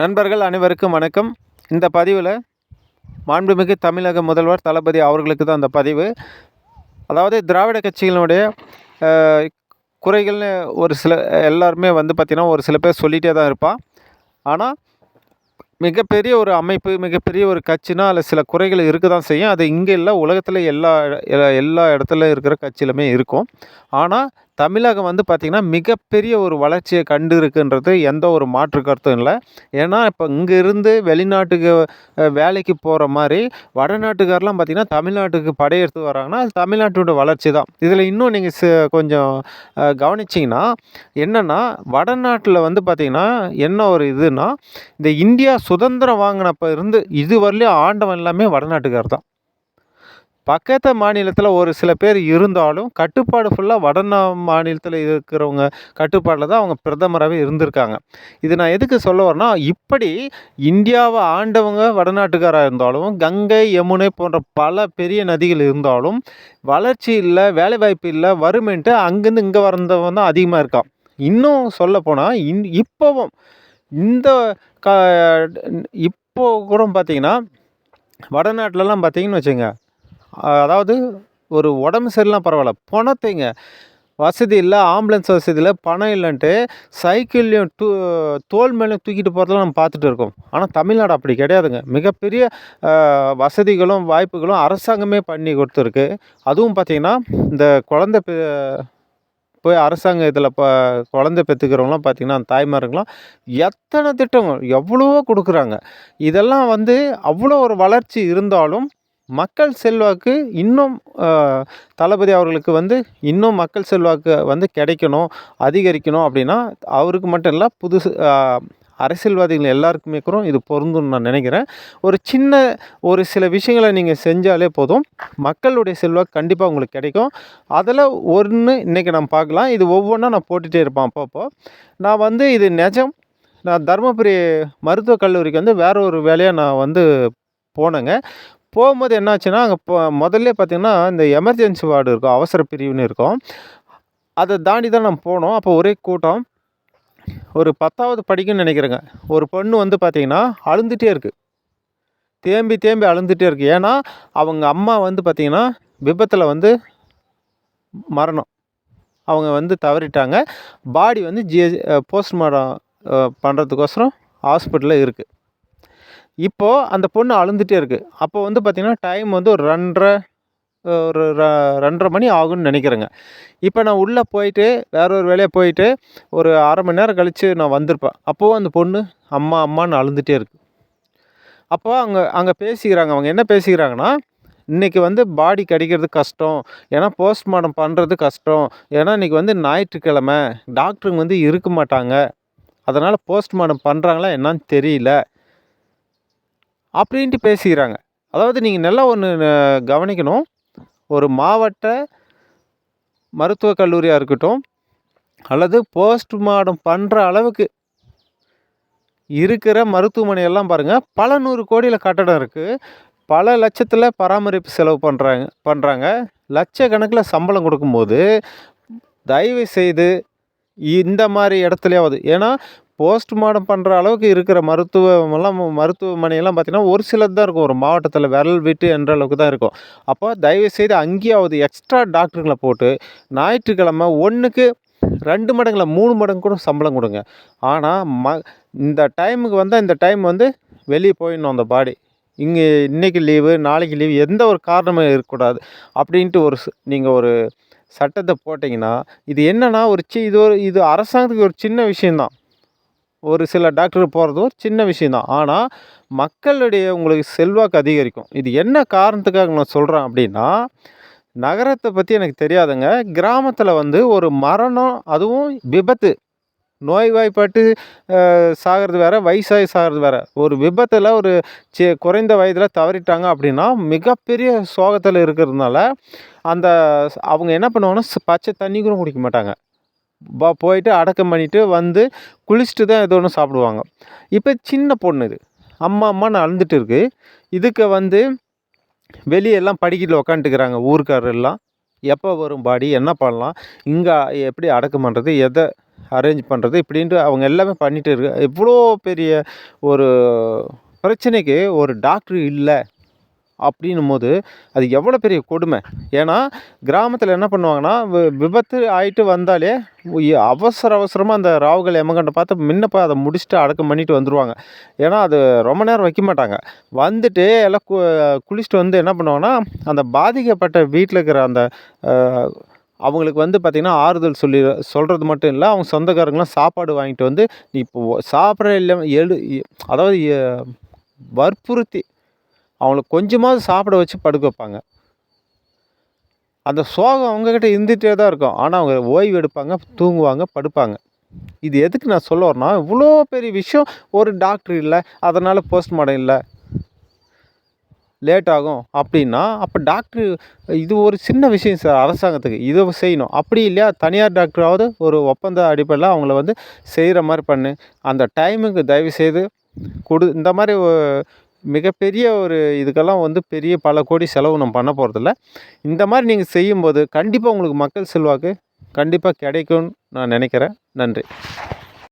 நண்பர்கள் அனைவருக்கும் வணக்கம். இந்த பதிவில் மாண்புமிகு தமிழக முதல்வர் தளபதி அவர்களுக்கு தான் அந்த பதிவு. அதாவது திராவிட கட்சிகளினுடைய குறைகள்னு ஒரு சில எல்லாருமே வந்து பார்த்திங்கன்னா ஒரு சில பேர் சொல்லிகிட்டே தான் இருப்பான் ஆனால் மிகப்பெரிய ஒரு அமைப்பு மிகப்பெரிய ஒரு கட்சினா அதில் சில குறைகள் இருக்க தான் செய்யும். அது இங்கே இல்லை உலகத்தில் எல்லா எல்லா இடத்துல இருக்கிற கட்சியிலுமே இருக்கும். ஆனால் தமிழகம் வந்து பார்த்திங்கன்னா மிகப்பெரிய ஒரு வளர்ச்சியை கண்டு இருக்குன்றது எந்த ஒரு மாற்று கருத்தும் இல்லை. ஏன்னா இப்போ இங்கேருந்து வெளிநாட்டுக்கு வேலைக்கு போகிற மாதிரி வடநாட்டுக்காரெலாம் பார்த்திங்கன்னா தமிழ்நாட்டுக்கு படையெடுத்து வராங்கன்னா அது தமிழ்நாட்டோட வளர்ச்சி தான் இதில் இன்னும் நீங்கள் கொஞ்சம் கவனிச்சிங்கன்னா என்னென்னா வடநாட்டில் வந்து பார்த்திங்கன்னா என்ன ஒரு இதுனால் இந்த இந்தியா சுதந்திரம் வாங்கினப்ப இருந்து இது வரலையும் ஆண்டவன் எல்லாமே வடநாட்டுக்கார் தான் பக்கத்து மாநிலத்தில் ஒரு சில பேர் இருந்தாலும் கட்டுப்பாடு ஃபுல்லாக வடநா மாநிலத்தில் இருக்கிறவங்க கட்டுப்பாட்டில் தான் அவங்க பிரதமராகவே இருந்திருக்காங்க. இது நான் எதுக்கு சொல்ல வரேன்னா இப்படி இந்தியாவை ஆண்டவங்க வடநாட்டுக்காராக இருந்தாலும் கங்கை யமுனை போன்ற பல பெரிய நதிகள் இருந்தாலும் வளர்ச்சி இல்லை வேலைவாய்ப்பு இல்லை வறுமைன்ட்டு அங்கேருந்து இங்கே வந்தவன் தான் அதிகமாக இருக்கான். இன்னும் சொல்ல போனால் இன் இப்போவும் இந்த க இப்போ கூட பார்த்தீங்கன்னா வடநாட்டிலலாம் பார்த்தீங்கன்னு வச்சுங்க அதாவது ஒரு உடம்பு சரியில்லாம் பரவாயில்ல. பணத்தைங்க வசதி இல்லை ஆம்புலன்ஸ் வசதி இல்லை பணம் இல்லைன்ட்டு சைக்கிள்லையும் டூ தோல் மேலே தூக்கிட்டு போகிறதெல்லாம் நம்ம பார்த்துட்டு இருக்கோம். ஆனால் தமிழ்நாடு அப்படி கிடையாதுங்க. மிகப்பெரிய வசதிகளும் வாய்ப்புகளும் அரசாங்கமே பண்ணி கொடுத்துருக்கு. அதுவும் பார்த்திங்கன்னா இந்த குழந்தை பெ போய் அரசாங்க இதில் இப்போ குழந்தை பெற்றுக்கிறவங்களாம் பார்த்திங்கன்னா அந்த தாய்மாருங்களாம் எத்தனை திட்டங்கள் எவ்வளவோ கொடுக்குறாங்க. இதெல்லாம் வந்து அவ்வளோ ஒரு வளர்ச்சி இருந்தாலும் மக்கள் செல்வாக்கு இன்னும் தளபதி அவர்களுக்கு வந்து இன்னும் மக்கள் செல்வாக்கு வந்து கிடைக்கணும் அதிகரிக்கணும் அப்படின்னா அவருக்கு மட்டும் இல்லை புதுசு அரசியல்வாதிகள் எல்லாருக்குமே கூட இது பொருந்தும்னு நான் நினைக்கிறேன். ஒரு சின்ன ஒரு சில விஷயங்களை நீங்கள் செஞ்சாலே போதும். மக்களுடைய செல்வாக்கு கண்டிப்பாக உங்களுக்கு கிடைக்கும். அதில் ஒன்று இன்றைக்கி நம்ம பார்க்கலாம். இது ஒவ்வொன்றா நான் போட்டுகிட்டே இருப்பேன் அப்பப்போ. நான் வந்து இது நிஜம். நான் தருமபுரி மருத்துவக் கல்லூரிக்கு வந்து வேற ஒரு வேலையாக நான் வந்து போனேங்க. போகும்போது என்னாச்சுன்னா அங்கே இப்போ முதல்ல பார்த்திங்கன்னா இந்த எமர்ஜென்சி வார்டு இருக்கும் அவசர பிரிவுன்னு இருக்கும். அதை தாண்டி தான் நம்ம போனோம். அப்போ ஒரே கூட்டம். ஒரு பத்தாவது படிக்குன்னு நினைக்கிறேங்க. ஒரு பொண்ணு வந்து பார்த்திங்கன்னா அழுந்துகிட்டே இருக்குது தேம்பி தேம்பி அழுந்துகிட்டே இருக்குது ஏன்னா அவங்க அம்மா வந்து பார்த்திங்கன்னா விபத்தில் வந்து மரணம். அவங்க வந்து தவறிட்டாங்க. பாடி வந்து ஜி போஸ்ட்மார்ட்டம் பண்ணுறதுக்கோசரம் ஹாஸ்பிட்டலில் இருக்குது இப்போது அந்த பொண்ணு அழுந்துகிட்டே இருக்குது அப்போ வந்து பார்த்திங்கன்னா டைம் வந்து ஒரு ரெண்டரை ஒரு ர- ரெண்டரை மணி ஆகும்னு நினைக்கிறேங்க. இப்போ நான் உள்ளே போயிட்டு வேற ஒரு வேலையாக போயிட்டு ஒரு அரை மணி நேரம் கழித்து நான் வந்திருப்பேன். அப்போவும் அந்த பொண்ணு அம்மா அம்மான்னு அழுந்துகிட்டே இருக்குது அப்போ அங்கே அங்கே பேசிக்கிறாங்க. அவங்க என்ன பேசிக்கிறாங்கன்னா இன்றைக்கி வந்து பாடி கிடைக்கிறது கஷ்டம். ஏன்னா போஸ்ட்மார்ட்டம் பண்ணுறது கஷ்டம். ஏன்னா இன்றைக்கி வந்து ஞாயிற்றுக்கிழமை. டாக்டருங்க வந்து இருக்க மாட்டாங்க. அதனால் போஸ்ட்மார்ட்டம் பண்ணுறாங்களா என்னான்னு தெரியல. அப்படின்ட்டு பேசிக்கிறாங்க. அதாவது நீங்கள் நல்லா ஒன்று கவனிக்கணும். ஒரு மாவட்ட மருத்துவக் கல்லூரியாக இருக்கட்டும் அல்லது போஸ்ட்மார்ட்டம் பண்ணுற அளவுக்கு இருக்கிற மருத்துவமனையெல்லாம் பாருங்கள் பல நூறு கோடியில் கட்டடம் இருக்குது பல லட்சத்தில் பராமரிப்பு செலவு பண்ணுறாங்க பண்ணுறாங்க லட்சக்கணக்கில் சம்பளம் கொடுக்கும்போது தயவு செய்து இந்த மாதிரி இடத்துலையாவது ஏன்னா போஸ்ட்மார்ட்டம் பண்ணுற அளவுக்கு இருக்கிற மருத்துவமெல்லாம் மருத்துவமனையெல்லாம் பார்த்திங்கன்னா ஒரு சிலது தான் இருக்கும். ஒரு மாவட்டத்தில் விரல் விட்டு என்ற அளவுக்கு தான் இருக்கும். அப்போ தயவு செய்து அங்கேயாவது எக்ஸ்ட்ரா டாக்டருங்களை போட்டு ஞாயிற்றுக்கிழமை ஒன்றுக்கு ரெண்டு மடங்குல மூணு மடங்கு கூட சம்பளம் கொடுங்க. ஆனால் ம இந்த டைமுக்கு வந்தால் இந்த டைம் வந்து வெளியே போயிடணும் அந்த பாடி. இங்கே இன்றைக்கி லீவு நாளைக்கு லீவு எந்த ஒரு காரணமும் இருக்கக்கூடாது. அப்படின்ட்டு ஒரு நீங்கள் ஒரு சட்டத்தை போட்டிங்கன்னா இது என்னென்னா ஒரு சி இது ஒரு இது அரசாங்கத்துக்கு ஒரு சின்ன விஷயந்தான் ஒரு சில டாக்டர் போகிறது ஒரு சின்ன விஷயந்தான் ஆனால் மக்களுடைய உங்களுக்கு செல்வாக்கு அதிகரிக்கும். இது என்ன காரணத்துக்காக நான் சொல்கிறேன் அப்படின்னா நகரத்தை பற்றி எனக்கு தெரியாதுங்க. கிராமத்தில் வந்து ஒரு மரணம் அதுவும் விபத்து. நோய்வாய்ப்பட்டு சாகிறது வேற வயசாகி சாகிறது வேற. ஒரு விபத்தில் ஒரு சி குறைந்த வயதில் தவறிட்டாங்க அப்படின்னா மிகப்பெரிய சோகத்தில் இருக்கிறதுனால அந்த அவங்க என்ன பண்ணுவாங்கன்னா பச்சை தண்ணி கூட குடிக்க மாட்டாங்க. பா போயிட்டு அடக்கம் பண்ணிவிட்டு வந்து குளிச்சுட்டு தான் ஏதோ ஒன்று சாப்பிடுவாங்க. இப்போ சின்ன பொண்ணு இது. அம்மா அம்மான்னு அழுந்துட்டு இருக்கு. இதுக்கு வந்து வெளியே எல்லாம் படிக்கட்டில் உக்காந்துக்கிறாங்க ஊருக்காரெல்லாம். எல்லாம் எப்போ வரும் பாடி என்ன பண்ணலாம் இங்கே எப்படி அடக்கம் பண்ணுறது எதை அரேஞ்ச் பண்ணுறது இப்படின்ட்டு அவங்க எல்லாமே பண்ணிகிட்டு இருக்கு இவ்வளோ பெரிய ஒரு பிரச்சனைக்கு ஒரு டாக்டர் இல்லை. அப்படின்னும் போது அது எவ்வளோ பெரிய கொடுமை? ஏன்னா கிராமத்தில் என்ன பண்ணுவாங்கன்னா வி விபத்து ஆகிட்டு வந்தாலே அவசர அவசரமாக அந்த ராவுகள் எமகண்டை பார்த்து முன்னப்போ அதை முடிச்சுட்டு அடக்கம் பண்ணிட்டு வந்துடுவாங்க ஏன்னா அது ரொம்ப நேரம் வைக்க மாட்டாங்க. வந்துட்டு எல்லாம் கு குளிச்சுட்டு வந்து என்ன பண்ணுவாங்கன்னா அந்த பாதிக்கப்பட்ட வீட்டில் இருக்கிற அந்த அவங்களுக்கு வந்து பார்த்திங்கன்னா ஆறுதல் சொல்லி சொல்கிறது மட்டும் இல்லை அவங்க சொந்தக்காரங்களாம் சாப்பாடு வாங்கிட்டு வந்து நீ இப்போ சாப்பிட்ற இல்லை எழு இ- அதாவது வற்புறுத்தி அவங்கள கொஞ்சமாவது சாப்பிட வச்சு படுக்க வைப்பாங்க. அந்த சோகம் அவங்கக்கிட்ட இருந்துகிட்டே தான் இருக்கும். ஆனால் அவங்க ஓய்வு எடுப்பாங்க தூங்குவாங்க படுப்பாங்க. இது எதுக்கு நான் சொல்ல வரேன்னா இவ்வளோ பெரிய விஷயம் ஒரு டாக்டர் இல்லை அதனால் போஸ்ட்மார்ட்டம் இல்லை லேட் ஆகும் அப்படின்னா அப்போ டாக்டர் இது ஒரு சின்ன விஷயம் சார் அரசாங்கத்துக்கு. இதை செய்யணும். அப்படி இல்லையா தனியார் டாக்டராவது ஒரு ஒப்பந்த அடிப்படையில் அவங்கள வந்து செய்கிற மாதிரி பண்ணு. அந்த டைமுக்கு தயவு செய்து கொடு. இந்த மாதிரி மிகப்பெரிய ஒரு இதுக்கெல்லாம் வந்து பெரிய பல கோடி செலவு நம்ம பண்ண போகிறதில்ல இந்த மாதிரி நீங்கள் செய்யும்போது கண்டிப்பாக உங்களுக்கு மக்கள் செல்வாக்கு கண்டிப்பாக கிடைக்கும்னு நான் நினைக்கிறேன். நன்றி.